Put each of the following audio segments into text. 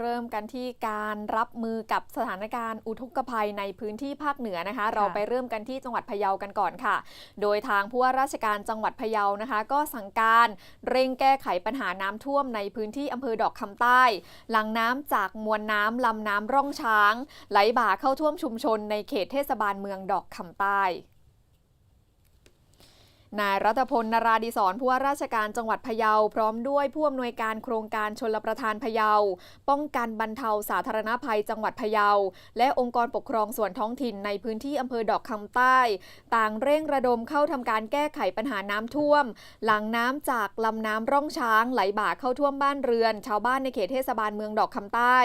เริ่มกันที่การรับมือกับสถานการณ์อุทกภัยในพื้นที่ภาคเหนือนะคะ เราไปเริ่มกันที่จังหวัดพะเยากันก่อนค่ะ โดยทางผู้ว่าราชการจังหวัดพะเยานะคะ ก็สั่งการเร่งแก้ไขปัญหาน้ำท่วมในพื้นที่อำเภอดอกคำใต้ หลังน้ำจากมวลน้ำลำน้ำร่องช้าง ไหลบ่าเข้าท่วมชุมชนในเขตเทศบาลเมืองดอกคำใต้ นายรัตพลนาราดิศรผู้ว่าราชการจังหวัดพะเยา พร้อมด้วยผู้อำนวยการโครงการชนลประทานพะเยา ป้องกันบรรเทาสาธารณภัยจังหวัดพะเยา และองค์กรปกครองส่วนท้องถิ่นในพื้นที่อำเภอดอกคำใต้ ต่างเร่งระดมเข้าทำการแก้ไขปัญหาน้ำท่วม หลังน้ำจากลำน้ำร่องช้างไหลบ่าเข้าท่วมบ้านเรือน ชาวบ้านในเขตเทศบาลเมืองดอกคำใต้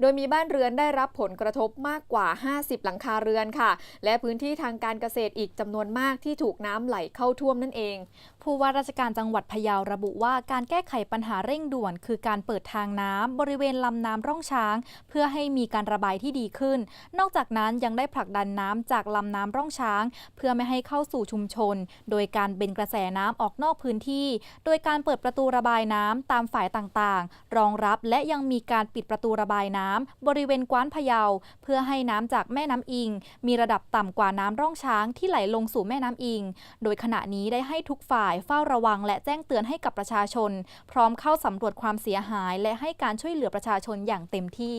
โดยมีบ้านเรือนได้รับผลกระทบมากกว่า 50 หลังคาเรือนค่ะ และพื้นที่ทางการเกษตรอีกจำนวนมากที่ถูกน้ำไหลเข้าท่วมนั่นเอง ผู้ว่าราชการจังหวัดพะเยาระบุว่าการแก้ไขปัญหาเร่งด่วน คือการเปิดทางน้ำบริเวณลำน้ำร่องช้าง เพื่อให้มีการระบายที่ดีขึ้น นอกจากนั้นยังได้ผลักดันน้ำจากลำน้ำร่องช้าง เพื่อไม่ให้เข้าสู่ชุมชน โดยการเบนกระแสน้ำออกนอกพื้นที่ โดยการเปิดประตูระบายน้ำตามฝ่ายต่างๆ รองรับและยังมีการปิดประตูระบายน้ำบริเวณกว้านพะเยา เพื่อให้น้ำจากแม่น้ำอิง มีระดับต่ำกว่าน้ำร่องช้างที่ไหลลงสู่แม่น้ำอิง โดยขณะนี้นี้ได้ให้ทุกฝ่ายเฝ้าระวัง และแจ้งเตือนให้กับประชาชน พร้อมเข้าสำรวจความเสียหาย และให้การช่วยเหลือประชาชนอย่างเต็มที่